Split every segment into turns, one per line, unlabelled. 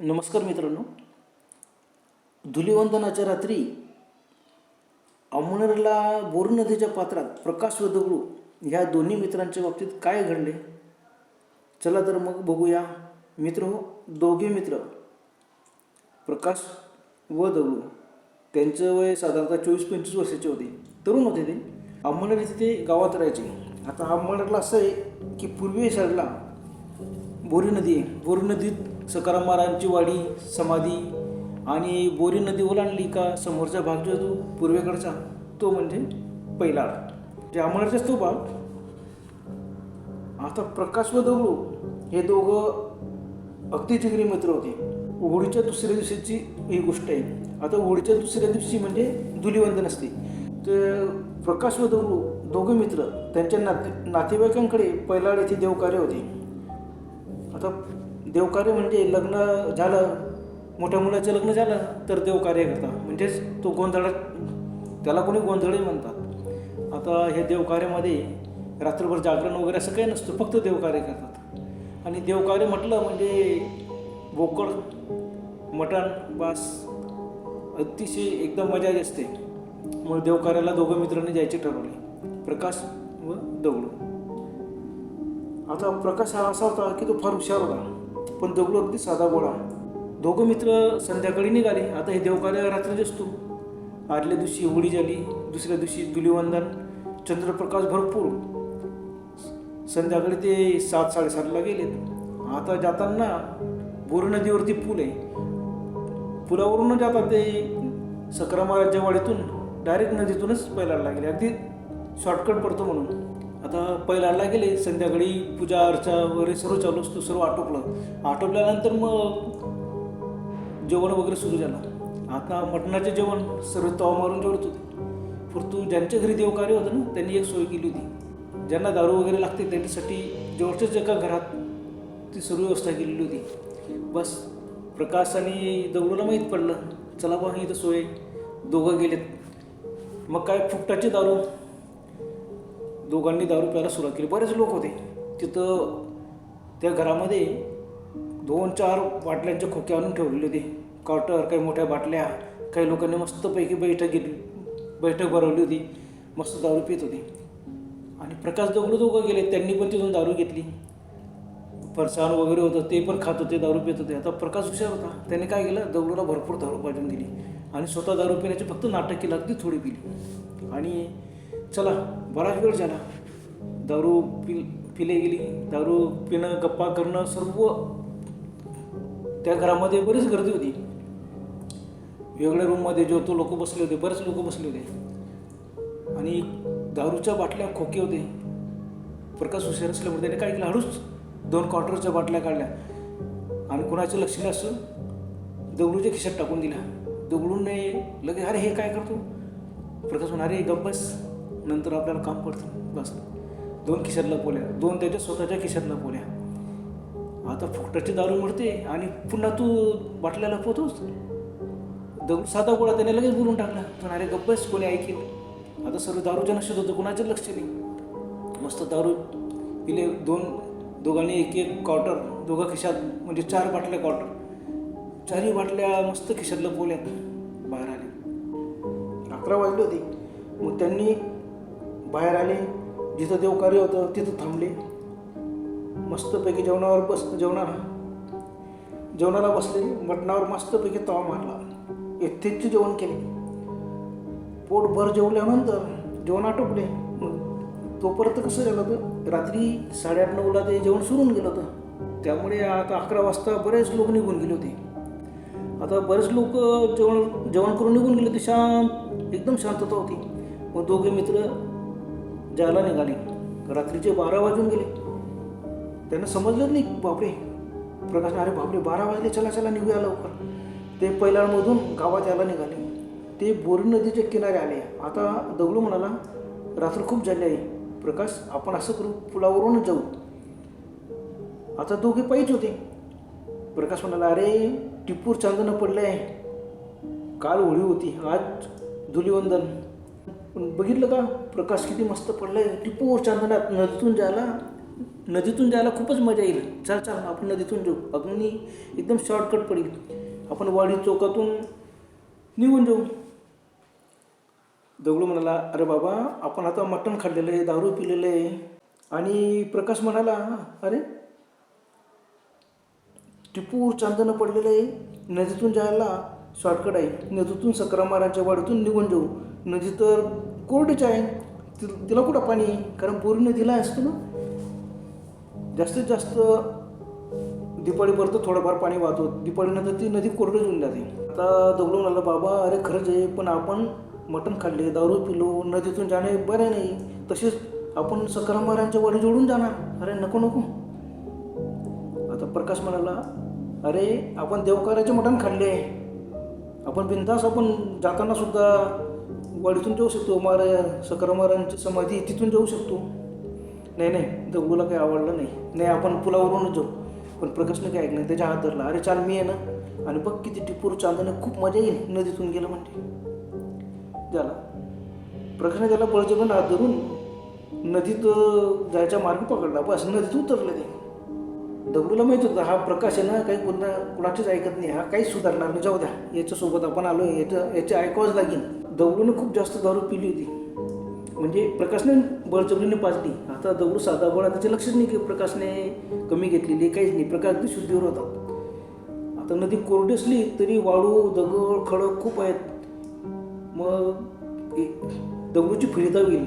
नमस्कार मित्रांनो. धुलिवंदनाच्या रात्री अमनेरला बोर नदीच्या पात्रात प्रकाश व दगडू ह्या दोन्ही मित्रांच्या बाबतीत काय घडले? चला तर मग बघूया. मित्र हो दोघे मित्र प्रकाश व दगडू. त्यांचं वय साधारणतः चोवीस पंचवीस वर्षाचे होते. तरुण होते ते. अमनेर इथे ते गावात राहायचे. आता अमनेरला असं आहे की पूर्वी साईडला बोरी नदी आहे. बोरी नदीत सकाराम महाराजांची वाडी समाधी आणि बोरी नदी ओलांडली का समोरचा भाग जो आहे तो पूर्वेकडचा तो म्हणजे पहिला जे स्तूपा आता प्रकाश व दगडू हे दोघं अगदी जिगरी मित्र होते. होळीच्या दुसऱ्या दिवशीची ही गोष्ट आहे. आता होळीच्या दुसऱ्या दिवशी म्हणजे धुलीवंदन असते. तर प्रकाश व दगडू दोघे मित्र त्यांच्या नाते नातेवाईकांकडे पैलाड येथे देवकार्य होते. आता देवकार्य म्हणजे लग्न झालं मोठ्या मुलाचं लग्न झालं तर देवकार्य करतात. म्हणजेच तो गोंधळात त्याला कोणी गोंधळही म्हणतात. आता हे देवकार्यामध्ये रात्रभर जागरण वगैरे असं काही नसतं फक्त देवकार्य करतात. आणि देवकार्य म्हटलं म्हणजे बोकड मटण बास अतिशय एकदम मजा असते. मग देवकार्याला दोघं मित्रांनी जायचे ठरवले प्रकाश व दगडू. आता प्रकाश हा असा होता की तो फार हुशार होता. पण दगडू अगदी साधा गोळा दोघं मित्र संध्याकाळी निघाले. आता हे देवकार्य रात्री असतो. आदल्या दिवशी होळी झाली दुसऱ्या दिवशी धुलिवंदन चंद्रप्रकाश भरपूर. संध्याकाळी ते सात साडेसातला गेलेत. आता जाताना बोर नदीवरती पूल आहे. पुलावरून जातात ते सकरा महाराजच्या वाडीतून डायरेक्ट नदीतूनच पहिला लागले. अगदी शॉर्टकट पडतो म्हणून. आता पैलाडला गेले संध्याकाळी पूजा अर्चा वगैरे सर्व चालू असतो सर्व आटोपलं. आटोपल्यानंतर मग जेवण वगैरे सुरू झालं. आता मटणाचे जेवण सर्व तवा मारून जेवत होते परंतु ज्यांच्या घरी देवकार्य होतं ना त्यांनी एक सोय केली होती. ज्यांना दारू वगैरे लागते त्यांच्यासाठी जवळच्याच एका घरात ती सर्व व्यवस्था केलेली होती. बस प्रकाश आणि दगडूला माहीत पडलं. चला बा इथं सोय. दोघं गेलेत. मग काय फुकटाची दारू दोघांनी दारू प्यायला सुरुवात केली. बरेच लोक होते. तिथं त्या घरामध्ये दोन चार बाटल्यांच्या खोक्या आणून ठेवलेले होते. कॉटर काही मोठ्या बाटल्या काही लोकांनी मस्तपैकी बैठक घेतली बैठक भरवली होती. मस्त दारू पित होती. आणि प्रकाश दगडू दोघं गेले. त्यांनी पण तिथून दारू घेतली. फरसाण वगैरे होतं ते पण खात होते दारू पित होते. आता प्रकाश हुशार होता. त्याने काय केलं? दगडूला भरपूर दारू पाजून दिली. आणि स्वतः दारू पिण्याचे फक्त नाटक केलं अगदी थोडी पिली. आणि चला बराच वेळ झाला. दारू पि पिले गेली. दारू पिणं गप्पा करणं सर्व त्या घरामध्ये बरीच गर्दी होती. वेगळ्या रूममध्ये जो तो लोक बसले होते बरेच लोक बसले होते. आणि दारूच्या बाटल्या खोके होते. प्रकाश हुशार असल्यामुळे त्याने काय केलं? हळूच दोन क्वार्टरच्या बाटल्या काढल्या. आणि कुणाचं लक्ष असं? दगडूच्या खिशात टाकून दिल्या. नाही लगे अरे हे काय करतो? प्रकाश म्हणा अरे गप्पस बस. नंतर आपल्याला काम पडतं. बस. दोन खिशात लपवल्या दोन त्याच्या स्वतःच्या खिशात लपवल्या आता फुकटाची दारू मिळते आणि पुन्हा तू बाटल्या लपवतोस दगड साधा गोळा त्याने लगेच बोलून टाकला. पण अरे गप्पच कोणी ऐकेल? आता सर्व दारूच्या नशेत होतं कुणाचं लक्ष नाही. मस्त दारू पिले दोन दोघांनी एक एक क्वार्टर दोघा खिशात म्हणजे चार बाटल्या क्वार्टर चारही बाटल्या मस्त खिशात लपवल्या बाहेर आले. अकरा वाजले होते. मग त्यांनी बाहेर आले जिथं देवकार्य होतं तिथं थांबले. मस्तपैकी जेवणावर बस जेवणाला जेवणाला बसले मटणावर मस्तपैकी तवा मारला. यथेच जेवण केले. पोटभर जेवल्यानंतर जेवण आटोपले. मग तोपर्यंत कसं झालं होतं? रात्री साडेआठ नऊला ते जेवण सुरून गेलं होतं. त्यामुळे आता अकरा वाजता बरेच लोक निघून गेले होते. आता बरेच लोक जेवण जेवण करून निघून गेले होते. शांत एकदम शांतता होती. मग दोघे मित्र जायला निघाली. रात्रीचे बारा वाजून गेले. त्यांना समजलं नाही बापरे. प्रकाश अरे बापरे बारा वाजले चला चला निघूया लवकर. ते पैलांमधून गावात यायला निघाले. ते बोरी नदीच्या किनारे आले. आता दगडू म्हणाला रात्र खूप झाली आहे. प्रकाश आपण असं करू पुलावरूनच जाऊ. आता दोघे पाहिजे होते. प्रकाश म्हणाला अरे टिपूर चांदणं पडलं आहे काल होळी होती. आज धुलीवंदन. पण बघितलं का? प्रकाश किती मस्त पडलाय. टिपूर चांदण्यात नदीतून जायला नदीतून जायला खूपच मजा येईल. चल चल आपण नदीतून जाऊ. अगदी एकदम शॉर्टकट पडेल. आपण वाडी चौकातून निघून जाऊ. दगडू म्हणाला अरे बाबा आपण आता मटण खाल्लेलं आहे दारू पिलेलं आहे. आणि प्रकाश म्हणाला अरे टिपूर चांदणं पडलेलं आहे नदीतून जायला. शॉर्टकट आहे. नदीतून सकरामारांच्या वाडीतून निघून जाऊ. नदी तर कोरडीच आहे. ति तिला कुठं पाणी कारण पूर्वी नदीला असतो ना? जास्तीत जास्त दिपाळीपर्यंत थोडंफार पाणी वाहतो. दिपाळीनंतर ती नदी कोरडीच होऊन जाते. आता दगडून म्हणाला बाबा अरे खरंच आहे पण आपण मटण खाल्ले दारू पिलो नदीतून जाणे बरे नाही. तसेच आपण सकरामारांच्या वाडी जोडून जाणार. अरे नको नको. आता प्रकाश म्हणाला अरे आपण देवकाराचे मटण खाल्ले. आपण बिंदास आपण जाताना सुद्धा वाडीतून जाऊ शकतो महाराज सकरामारांची समाधी तिथून जाऊ शकतो. नाही नाही दगडूला काही आवडलं नाही. नाही आपण पुलावरूनच जाऊ. पण प्रकाशने काय ऐकलं त्याच्या हात धरला. अरे चाल मी आहे ना. आणि बघ किती टिपूर चांदणं खूप मजा येईल नदीतून गेलं म्हणजे. झाला. प्रकाशने त्याला बळजबन हात धरून नदीत जायचा मार्ग पकडला. बस नदीत उतरलं ते. दगडूला माहीत होतं हा प्रकाश आहे ना काही कोणता कुणाचीच ऐकत नाही हा काहीच सुधारणार नाही जाऊ द्या याच्यासोबत आपण आलो याचं याचे ऐकावंच लागेल. दगडूने खूप जास्त दारू पिली होती. म्हणजे प्रकाशने बळचबडीने पाजली. आता दगडू साधा बळ त्याचे लक्षच नाही की प्रकाशने कमी घेतलेली काहीच नाही. प्रकाश अगदी शुद्धीवर होता. आता नदी कोरडी असली तरी वाळू दगड खडक खूप आहेत. मग दगडूची फिरता होईल.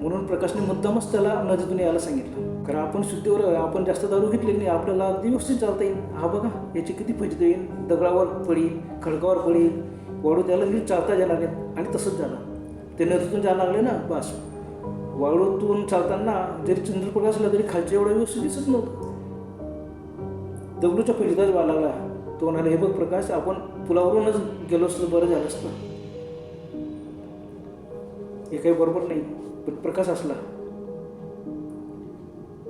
म्हणून प्रकाशने मुद्दामच त्याला नदीतून यायला सांगितलं. कारण आपण शुद्धीवर आपण जास्त दारू घेतली नाही आपल्याला अगदी व्यवस्थित चालता येईल. हा बघा याची किती फजिती येईल दगडावर पडेल खडकावर पडेल वाळू त्याला नीट चालता जाणार नाहीत आणि तसंच झालं ते नदीतून जायला लागले ना बस. वाळूतून चालताना जरी चंद्रपूर असला तरी खालच्या एवढा व्यवस्थित दिसत नव्हतं. दगडूच्या फजिताच व्हायला लागला तो म्हणाले हे बघ प्रकाश आपण पुलावरूनच गेलो असतो बरं झालं असतं. हे काही बरोबर नाही पण प्रकाश असला.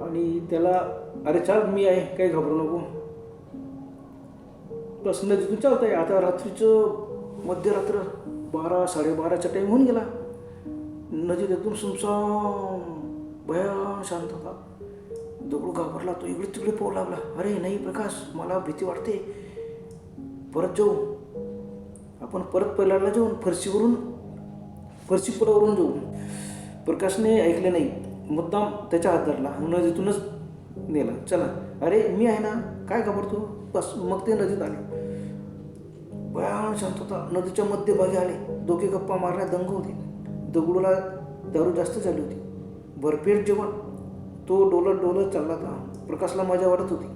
आणि त्याला अरे चाल मी आहे काही घाबरू नको. बस नदीतून चालत आहे आता रात्रीचं मध्यरात्र बारा साडेबाराचा टाईम होऊन गेला. नदीत एकदम सुमसाम भयान शांत होता. दगडू घाबरला तो इकडे तिकडे पोहू लागला. अरे नाही प्रकाश मला भीती वाटते. परत जाऊ. आपण परत पहिल्याला जाऊन फरशीवरून फरशी पुलावरून जाऊ. प्रकाशने ऐकले नाही. मुद्दाम त्याच्या हात धरला. नदीतूनच नेला. चला. अरे मी आहे ना काय घाबरतो? बस मग ते नदीत आले. भयान शांत होता. नदीच्या मध्यभागी आले. दोघे गप्पा मारल्या दंग होते. दगडूला दारू जास्त झाली होती. भरपेट जेवण. तो डोलत डोलत चालला होता. प्रकाशला मजा वाटत होती.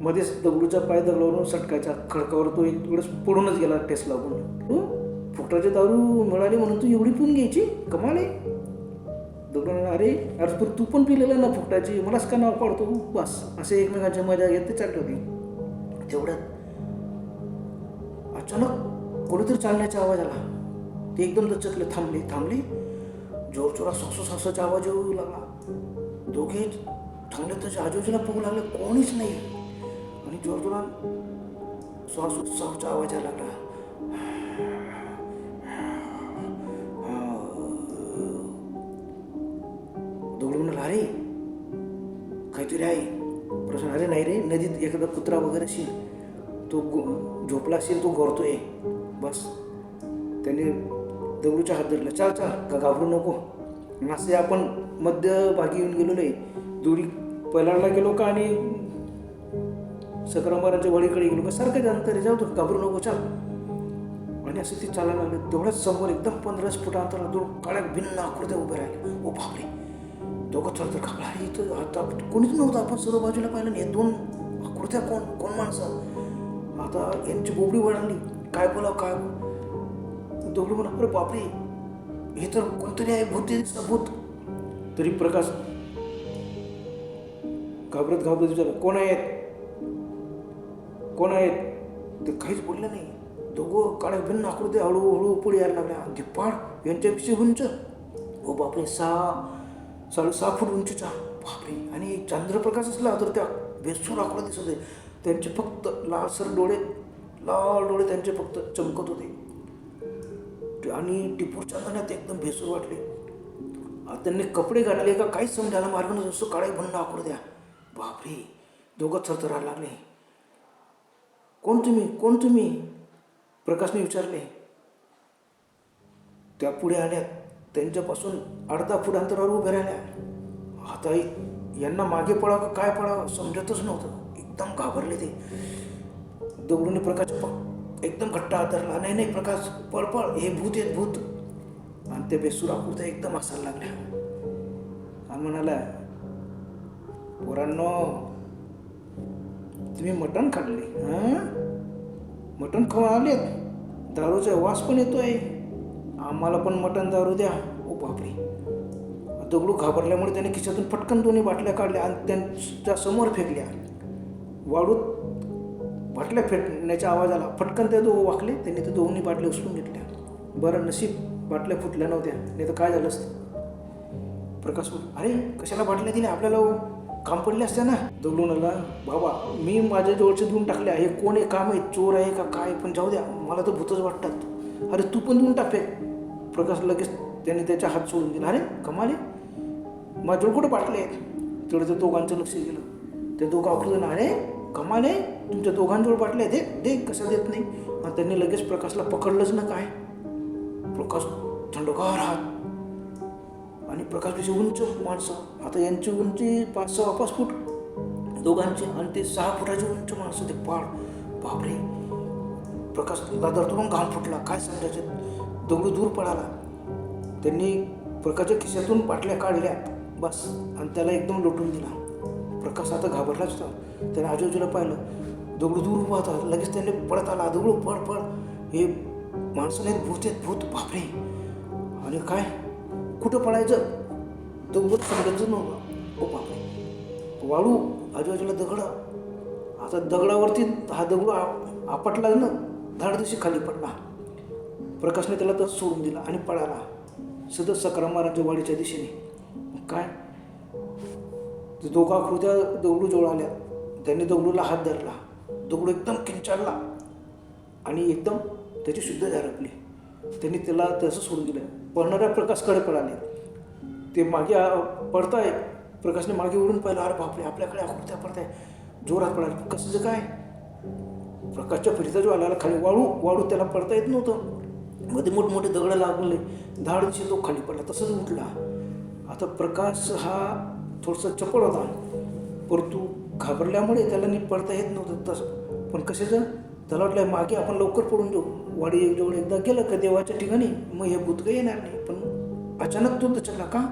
मध्येच दगडूचा पाय दगडावरून सटकायचा खडकावर तो एक वेळेस पडूनच गेला टेस्ट लागून हो? फुकटाची दारू मिळाली म्हणून तू एवढी पिऊन घ्यायची? कमाल आहे. दगडू अरे अरे पण तू पण पिलेलं ना फुकटाची? मलाच का नाव पाडतो? बस असे एकमेकांची मजा घेत ते चालली होती तेवढ्यात अचानक कोणीतरी चालण्याचा आवाज आला ते एकदम दचकले थांबले थांबले. जोर जोरात सासू सासूचा आवाज येऊ लागला. दोघे थांबले त्याच्या आजूबाजूला बघू लागले कोणीच नाही. आणि जोर जोरात श्वास सासूचा आवाज यायला लागला. काहीतरी आहे. प्रश्न अरे नाही रे. नदीत एखादा कुत्रा वगैरे असेल तो गो- झोपला असेल तो गोरतोय. बस. त्याने दगडूच्या हात धरला. चाल चाल. का घाबरू नको. असे आपण मध्यभागी येऊन गेलो नाही दुरी पलाडला गेलो का आणि सकरामारांच्या वडीकडे गेलो का? सारखं अंतर आहे, जाऊ तो घाबरू नको. चाल. आणि असं ते चालायला लागलं. तेवढ्याच समोर एकदम पंधरा फुट अंतराला दोन काळ्या भिन्न आकृत्या उभ्या राहिल्या. ओ बापरे. दोघं चल तर घाबला इथं आता कोणीच नव्हतं आपण सर्व बाजूला पाहिलं नाही. दोन आकृत्या कोण कोण माणसं? आता यांची बोबडी वळाली काय बोलाव काय दोघडी म्हणा अरे बापरे हे तर कोणतरी आहे भूत भूत. तरी प्रकाश घाबरत घाबरत विचारलं कोण आहेत? कोण आहेत? ते काहीच बोललं नाही. दोघं काळ्या भिन्न आकृती हळूहळू पुढे यायला लागल्या. धिप्पाड यांच्यापेक्षा उंच. हो बापरे सहा फूट उंचीचा बापरे. आणि चंद्रप्रकाश असला तर त्या बेसूर आकडा दिसत होते त्यांचे फक्त लालसर डोळे लाल डोळे त्यांचे फक्त चमकत होते. आणि टिपूर चांदण्यात एकदम भेसूर वाटले. त्यांनी कपडे घातले का काहीच समजायला मार्ग नसतो नुसतं काळे भंड आकडू द्या. बापरे. दोघं थरथरायला लागले. कोण तुम्ही? कोण तुम्ही? प्रकाशने विचारले. त्या पुढे आल्यात. त्यांच्यापासून अर्धा फूट अंतरावर उभ्या राहिल्या. आता यांना मागे पळावं का काय पळावं समजतच नव्हतं. एकदम घाबरले ते. दगडूने प्रकाश प- एकदम घट्टा आदरला नाही नाही प्रकाश पळ पळ. हे भूत आहेत भूत. आणि ते बेसूर आकृत्या एकदम हसायला लागल्या. आणि म्हणाला पोरांनो तुम्ही मटण खाल्ले हां? मटण खाऊन आलेत? दारूचा वास पण येतोय. आम्हाला पण मटण दारू द्या. ओ बापरे. दगडू घाबरल्यामुळे त्याने खिशातून पटकन दोन्ही बाटल्या काढल्या आणि त्यांच्यासमोर फेकल्या. वाळूत बाटल्या फेकण्याच्या आवाजाला पटकन ते दो वाकले त्यांनी ते दोन्ही बाटल्या उचलून घेतल्या. बरं नशीब बाटल्या फुटल्या नव्हत्या. नाही तर काय झालं असतं? प्रकाश अरे कशाला बाटल्या दिल्या? आपल्याला काम पडले असते ना. दगडूनला बाबा मी माझ्या जवळचे धुवून टाकले हे कोण आहे? काम आहे? चोर आहे का? काय पण जाऊ द्या. मला तर भूतच वाटतात. अरे तू पण धुवून टाक फेक. प्रकाश लगेच त्याने त्याच्या हात सोडून दिला. अरे कमाले माझ्याजवळ कुठं बाटले आहेत तेवढं त्या दोघांचं लक्ष गेलं. ते दोघं आकृती अरे कमाले तुमच्या दोघांजवळ बाटले आहेत दे दे कसं देत नाही? आणि त्यांनी लगेच प्रकाशला पकडलंच ना काय? प्रकाश थंडगार हात. आणि प्रकाश प्रकाशपेक्षा उंच माणसं. आता यांची उंची पाच सहा पाच फूट. दोघांची आणि ते सहा फुटाची उंच माणसं. ते पाड. बापरे. प्रकाश दादरतून घाम फुटला. काय सांगायचे? दगडू दूर पडाला त्यांनी प्रकाशच्या खिशातून बाटल्या काढल्या. बस. आणि त्याला एकदम लोटून दिला. प्रकाश आता घाबरलाच होता त्याने आजूबाजूला पाहिलं. दगडू दूर उभा होता. लगेच त्याने पळत आला. दगडू पळ पळ. हे माणसं नाहीत भूत आहेत. भूत बापरे. आणि काय? कुठं पळायचं? दगड समजायचं नव्हतं. ओ बापरे. वाळू आजूबाजूला दगड. आता दगडावरती हा दगडू आपटला ना धाडदिशी खाली पडला. प्रकाशने त्याला तसं सोडून दिला आणि पळाला. सतत सकाराम महाराजांच्या वाडीच्या दिशेने. काय? ते दोघा आकृत्या दगडू जवळ आल्या. त्यांनी दगडूला हात धरला. दगडू एकदम किंचाळला आणि एकदम त्याची शुद्ध झरपली त्यांनी त्याला तसं सोडून दिलं. पळणाऱ्या प्रकाशकडे पळाले. ते मागे पडताय प्रकाशने मागे उडून पाहिलं अरे बापरे आपल्याकडे आकृत्या पडताय जोरात पडायला कसं जे काय? प्रकाशच्या फरीचा जो आला खाली वाळू वाळू त्याला पडता येत नव्हतं. मध्ये मोठमोठे दगड लागले. धाडशी तो खाली पडला. तसंच उठला. आता प्रकाश हा थोडासा चपळ होता. परंतु घाबरल्यामुळे त्याला नीट पडता येत नव्हतं. तसं. पण कशाचं? त्याला वाटलं मागे आपण लवकर पडून जाऊ. वाडी जवळ एकदा गेलं का देवाच्या ठिकाणी मग हे भूत काही येणार नाही. पण अचानक तो दचकला का?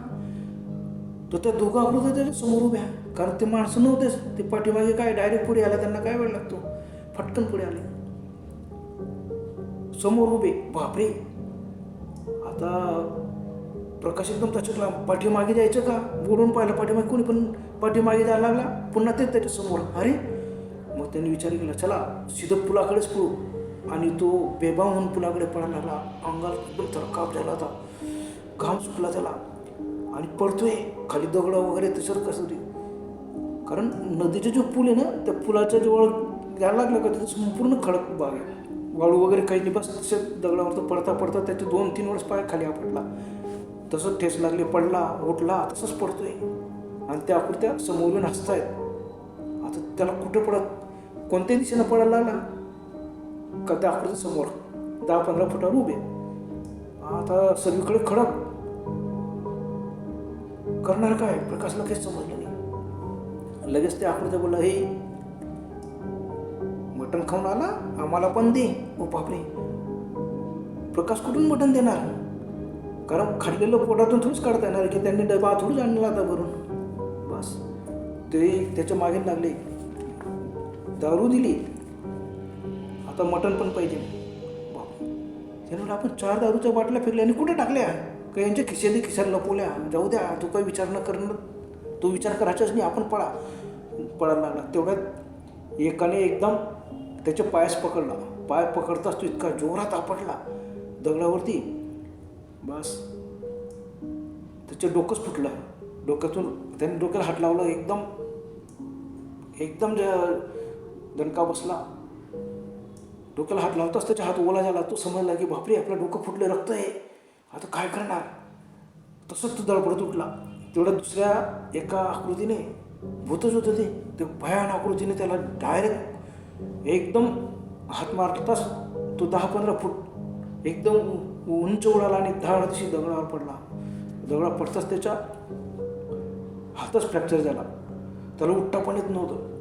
तो त्या दोघं अगोदर त्याच्यासमोर उभ्या. कारण ते माणसं नव्हतेच. ते पाठीमागे काय डायरेक्ट पुढे आला त्यांना काय वेळ लागतो? फटकन पुढे आले. समोर उभे. बापरे. आता प्रकाश एकदम दचकला पाठीमागे जायचं का? बोलून पाहिलं. पाठीमागे कोणी पण पाठीमागे जायला लागला. पुन्हा तेच त्याच्यासमोर. अरे! मग त्यांनी विचार केला चला सिध पुलाकडेच पळू. आणि तो बेबा म्हणून पुलाकडे पळायला लागला. अंगाला एकदम थरकाप झाला होता. घाम सुटला त्याला. आणि पडतोय खाली दगड वगैरे तसं कसं ते कारण नदीचा जो पूल आहे ना त्या पुलाच्या जवळ द्यायला लागलं का त्याचं संपूर्ण खडक बाग आहे. वाळू वगैरे काही नाही बस तसे दगडावर तो पडता पडता त्याचे दोन तीन वर्ष पाय खाली आपटला. तसंच ठेस लागले पडला उठला तसंच पडतोय. आणि त्या आकृत्या समोरून हसतायत. आता त्याला कुठं पडत? कोणत्या दिशेनं पडायला लागला. का त्या आकृत्या समोर? दहा पंधरा फुटावर उभे. आता सगळीकडे खडक. करणार काय? प्रकाशला काहीच समजलं नाही. लगेच ते आकृत्या बोलला हे मटण खाऊन आला आम्हाला पण दे. ओ बापरे. प्रकाश कुठून मटण देणार? कारण खाल्लेलं पोटातून थोडीच काढता येणार की त्यांनी डबा थोडीच आणला आता भरून. बस. ते त्याच्यामागे लागले. दारू दिली. आता मटण पण पाहिजे. बाप. त्याने आपण चार दारूच्या बाटल्या फिरल्या आणि कुठे टाकल्या? का यांच्या खिशाने खिशात लपवल्या? जाऊ द्या तू काही विचार न करणं तो विचार करायचाच नाही आपण पळा. पळायला लागला. तेवढ्यात एकाने एकदम त्याच्या पायास पकडला. पाय पकडताच तो इतका जोरात आपटला. दगडावरती बस. त्याचं डोकंच फुटलं. डोक्यातून त्याने डोक्याला हात लावला. एकदम एकदम ज- दणका बसला. डोक्याला हात लावताच त्याच्या हात ओला झाला. तो समजला की बापरे आपलं डोकं फुटलं रक्त आहे. आता काय करणार? तसंच तो दळपडत उठला. तेवढ्या दुसऱ्या एका आकृतीने भूतच होतं ते. ते भयान आकृतीने त्याला डायरेक्ट एकदम हात मारताच तो दहा पंधरा फूट एकदम उंच उडाला आणि दहा दिवशी दगडावर पडला. दगडा पडताच त्याच्या हातच फ्रॅक्चर झाला. त्याला उठता पण येत नव्हतं.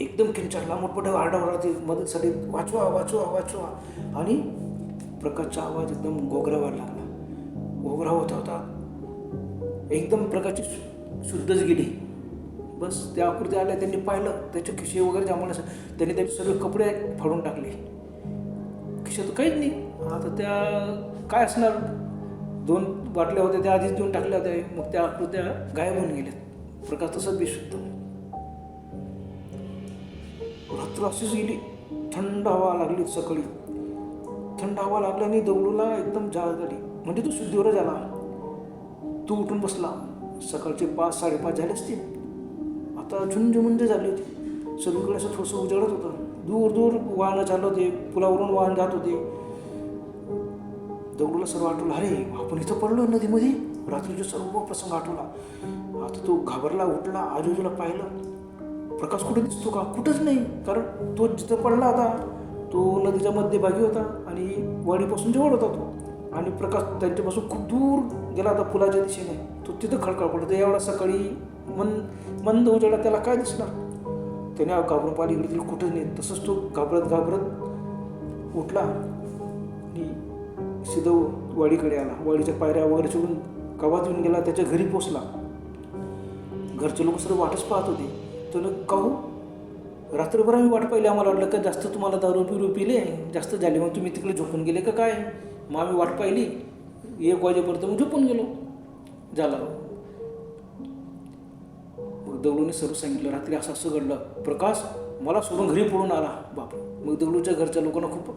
एकदम किंचारला मोठमोठ्या आरडाओरडा ते मदतसाठी वाचवा वाचवा वाचवा. आणि प्रकाशचा आवाज एकदम गोगरा लागला. गोगरा होता होता. एकदम प्रकारची शुद्धच गेली. बस त्या आकृती आल्या त्यांनी पाहिलं त्याचे खिशे वगैरे जांभून असं. त्यांनी त्याचे सगळे कपडे फाडून टाकले. खिशात काहीच नाही. आता त्या काय असणार? दोन बाटल्या होत्या त्या आधीच देऊन टाकल्या होत्या. मग त्या आकृत्या गायब होऊन गेल्या प्रकाश तसंच बेशुद्ध. रात्र अशीच गेली. थंड हवा लागली सकाळी. थंड हवा लागल्याने दगडूला एकदम जाळ झाली. म्हणजे तो शुद्धीवर झाला. तू उठून बसला. सकाळचे पाच साडेपाच झाले असतील. आता झुंजमुंज झाली होती सगळीकडे असं थोडंसं उजळत होतं दूर दूर वाहनं चालत होते पुलावरून वाहन जात होते दगडूला सर्व आठवलं अरे आपण इथं पडलो नदीमध्ये रात्रीचे सर्व प्रसंग आठवला आता तो घाबरला उठला आजूबाजूला पाहिलं प्रकाश कुठे दिसतो का कुठंच नाही कारण तो जिथं पडला होता तो नदीच्या मध्यभागी होता आणि वाडीपासून जवळ होता तो आणि प्रकाश त्यांच्यापासून खूप दूर गेला होता पुलाच्या दिशेने तो तिथं खडखड पडतो एवढा सकाळी मन मंद उजेडा त्याला काय दिसणार? त्याने घाबरून पाहिली इकडे तिकडे कुठं नाही. तसंच तो घाबरत घाबरत उठला आणि सिधव वाडीकडे आला. वाडीच्या पायऱ्या वगैरे चढून गावात येऊन गेला त्याच्या घरी पोचला घरचे लोक सर्व वाटच पाहत होते. तर काहू? रात्रभर आम्ही वाट पाहिली आम्हाला वाटलं का जास्त तुम्हाला दारू पिरू पिले? जास्त झाले मग तुम्ही तिकडे झोपून गेले का काय? मग आम्ही वाट पाहिली. एक वाजेपर्यंत मग झोपून गेलो. झाला. दगडूने सर्व सांगितलं. रात्री असं असं घडलं. प्रकाश मला सोडून घरी पडून आला. बाप मग दगडूच्या घरच्या लोकांना खूप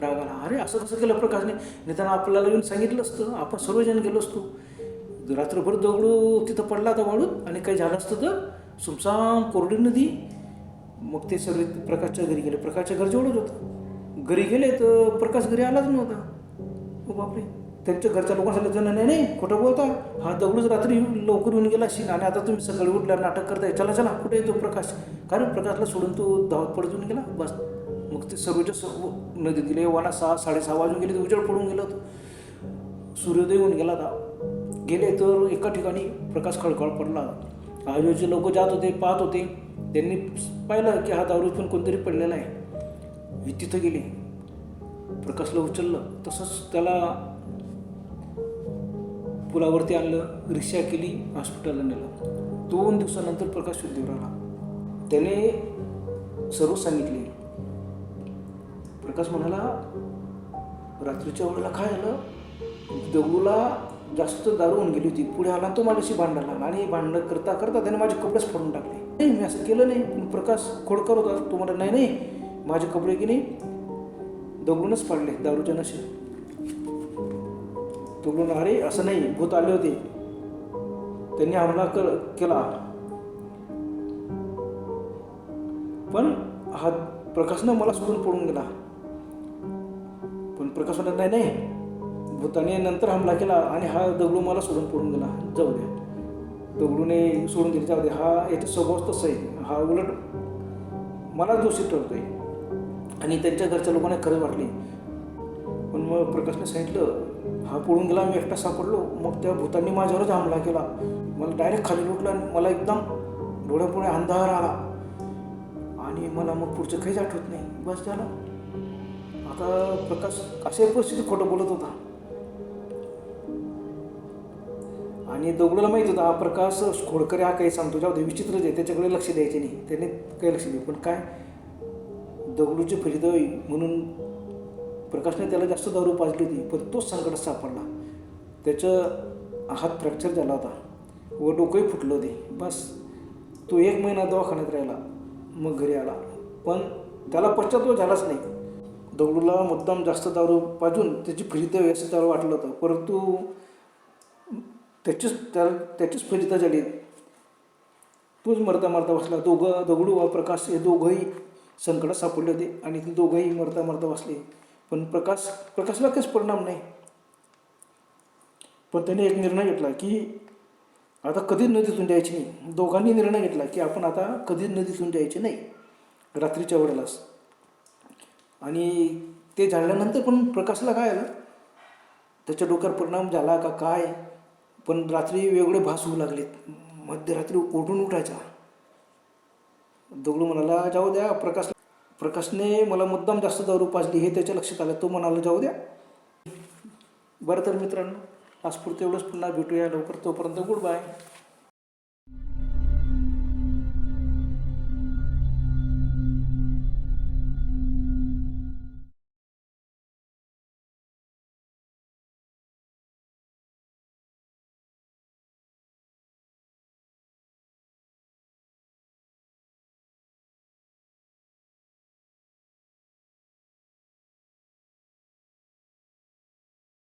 राग आला. अरे असं कसं केलं प्रकाशने? निदान आपल्याला येऊन सांगितलं असतं. आपण सर्वजण गेलो असतो. रात्रभर दगडू तिथं पडला होता वाढून आणि काही झालं असतं तर सुमसाम कोरडी नदी. मग ते सर्व प्रकाशच्या घरी गेले. प्रकाशच्या घर जेवढंच होतं. घरी गेले तर प्रकाश घरी आलाच नव्हता. हो बापरे. त्यांच्या घरच्या लोकांना सांगितलं जण नाही नाही खोटं बोलता हा दगडूच रात्री येऊन लवकर येऊन गेला असेल आणि आता तुम्ही सकाळी उठल्यावर नाटक करताय. चला चला कुठे येतो प्रकाश? कारण प्रकाशला सोडून तो धावत पडत येऊन गेला? बस. मग ते सर्वच्या सर्व नदीत गेले वाना सहा साडेसहा वाजून गेले तर उजेड पडून गेलं तो सूर्योदय होऊन गेला आता. गेले तर एका ठिकाणी प्रकाश खळखळ पडला. आजूबाजूचे लोक जात होते पाहत होते. त्यांनी पाहिलं की हा दारू पण कोणतरी पडलेला आहे. तिथं गेले. प्रकाशला उचललं. तसंच त्याला पुलावरती आणलं रिक्षा केली हॉस्पिटलला नेलं. दोन दिवसानंतर प्रकाश शुद्धीवर आला त्याने सर्व सांगितले. प्रकाश म्हणाला रात्रीच्या वेळेला काय झालं? दगडूला जास्त दारू होऊन गेली होती. पुढे आला तो माझ्याशी भांडायला आणि भांडण करता करता त्याने माझे कपडेच फोडून टाकले. नाही मी असं केलं नाही. पण प्रकाश खोडकर होता. तो म्हणा नाही नाही माझे कपडे की नाही दगडूनच पाडले दारूच्या नशे दगडून अरे असं नाही भूत आले होते. त्यांनी हमला कर केला. पण हा प्रकाशनं मला सोडून पडून गेला. पण प्रकाश म्हणत नाही नाही. भूताने नंतर हमला केला आणि हा दगडू मला सोडून पडून गेला. जाऊ द्या. दगडूने सोडून दिली जाऊ दे हा याचा स्वभाव तसं आहे. हा उलट मला दोषी ठरतोय. आणि त्यांच्या घरच्या लोकांना खरं वाटले. पण मग प्रकाशने सांगितलं हा पळून गेला मी एकटा सापडलो. मग त्या भूतांनी माझ्यावरच हमला केला. मला डायरेक्ट खाली लुटला आणि मला एकदम डोळ्यापुढे अंधार आला. आणि मला मग पुढचं काहीच आठवत नाही. बस झालं. आता प्रकाश अशा परिस्थितीत खोटं बोलत होता. आणि दगडूला माहीत होता हा प्रकाश खोडकर हा काही सांगतो. जाऊ दे विचित्रच आहे त्याच्याकडे लक्ष द्यायचे नाही. त्याने काही लक्ष दे पण काय? दगडूची फलितवी म्हणून प्रकाशने त्याला जास्त दारू पाजली होती पण तोच संकटात सापडला. त्याचं हात फ्रॅक्चर झाला होता व डोकंही फुटलं होते. बस तो एक महिना दवाखान्यात राहिला मग घरी आला. पण त्याला पश्चात्व झालाच नाही. दगडूला मुद्दाम जास्त दारू पाजून त्याची फिजिता असं त्याला वाटलं होतं. परंतु त्याचीच त्या त्याचीच फलिता झाली. तोच मरता मरता बसला. दोघं दगडू व प्रकाश हे दोघंही संकटात सापडले होते आणि ते दोघंही मरता मरता बसले. पण प्रकाश प्रकाशला काहीच परिणाम नाही. पण त्याने एक निर्णय घेतला की आता कधीच नदीतून द्यायची नाही. दोघांनी निर्णय घेतला की आपण आता कधीच नदीतून द्यायचे नाही. रात्रीच्या वेळेलाच. आणि ते झाल्यानंतर पण प्रकाशला काय आलं? त्याच्या डोक्यावर परिणाम झाला का काय? पण रात्री वेगळे भास होऊ लागलेत. मध्यरात्री ओढून उठायचा. दगडू म्हणाला जाऊ द्या प्रकाश प्रकाशने मला मुद्दाम जास्त दारू पाजली हे त्याच्या लक्षात आलं. तो म्हणाला जाऊ द्या. बरं तर मित्रांनो आज पुरतं एवढंच. पुन्हा भेटूया लवकर. तोपर्यंत गुड बाय.